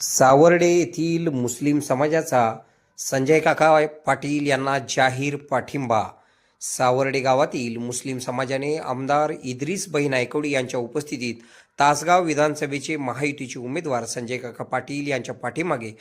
सावर्डे येथील मुस्लिम समाजाचा संजय काका पाटील यांना जाहीर पाठिंबा. सावर्डे गावातील मुस्लिम समाजाने आमदार इद्रिस बही नायकवडी यांच्या उपस्थितीत तासगाव विधानसभेचे महायुतीचे उमेदवार संजय काका पाटील यांच्या पाठीमागे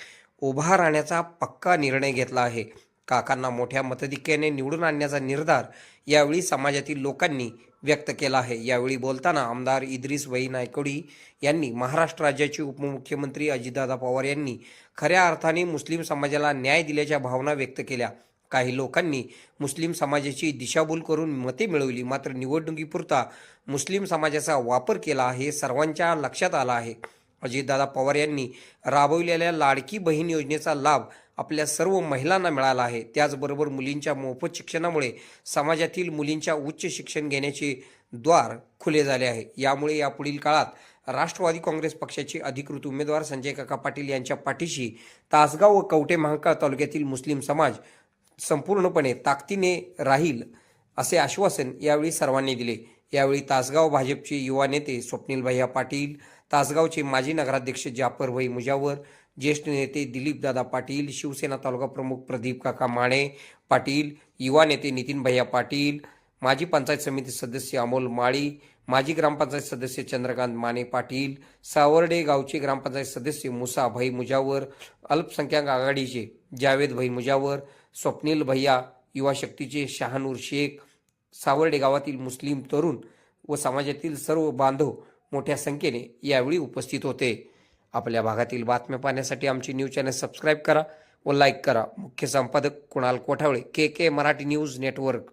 उभा राहण्याचा पक्का निर्णय घेतला आहे. काकांना मोठ्या मतधिक्याने निवडून आणण्याचा निर्धार यावेळी समाजातील लोकांनी व्यक्त केला आहे. यावेळी बोलताना आमदार इद्रिस वही नायकोडी यांनी महाराष्ट्र राज्याचे उपमुख्यमंत्री अजितदादा पवार यांनी खऱ्या अर्थाने मुस्लिम समाजाला न्याय दिल्याच्या भावना व्यक्त केल्या. काही लोकांनी मुस्लिम समाजाची दिशाभूल करून मते मिळवली मात्र निवडणुकीपुरता मुस्लिम समाजाचा वापर केला हे सर्वांच्या लक्षात आलं आहे. अजितदादा पवार यांनी राबवलेल्या लाडकी बहीण योजनेचा लाभ आपल्या सर्व महिलांना मिळाला आहे. त्याचबरोबर मुलींच्या मोफत शिक्षणामुळे समाजातील मुलींच्या उच्च शिक्षण घेण्याचे द्वार खुले झाले आहे. यामुळे यापुढील काळात राष्ट्रवादी काँग्रेस पक्षाचे अधिकृत उमेदवार संजय काका पाटील यांच्या पाठीशी तासगाव व कवटे महांकाळ तालुक्यातील मुस्लिम समाज संपूर्णपणे ताकदीने राहील असे आश्वासन यावेळी सर्वांनी दिले. यावेळी तासगाव भाजपचे युवा नेते स्वप्नील भैया पाटील तासगावचे माजी नगराध्यक्ष जाफर भाई मुजावर ज्येष्ठ नेते दिलीपदादा पाटील शिवसेना तालुका प्रमुख प्रदीप काका माणे पाटील युवा नेते नितीन भैया पाटील माजी पंचायत समिती सदस्य अमोल माळी माजी ग्रामपंचायत सदस्य चंद्रकांत माने पाटील सावर्डे गावचे ग्रामपंचायत सदस्य मुसा भाई मुजावर अल्पसंख्याक आघाडीचे जावेद भाई मुजावर स्वप्नील भैया युवा शक्तीचे शहानूर शेख सावर्डे गावातील मुस्लिम तरुण व समाजातील सर्व बांधव मोठ्या संख्येने यावेळी उपस्थित होते. आपल्या भागातील बातम्या पाहण्यासाठी आमची न्यूज चॅनल सबस्क्राईब करा व लाईक करा. मुख्य संपादक Kunal Kothawale K K Marathi news network.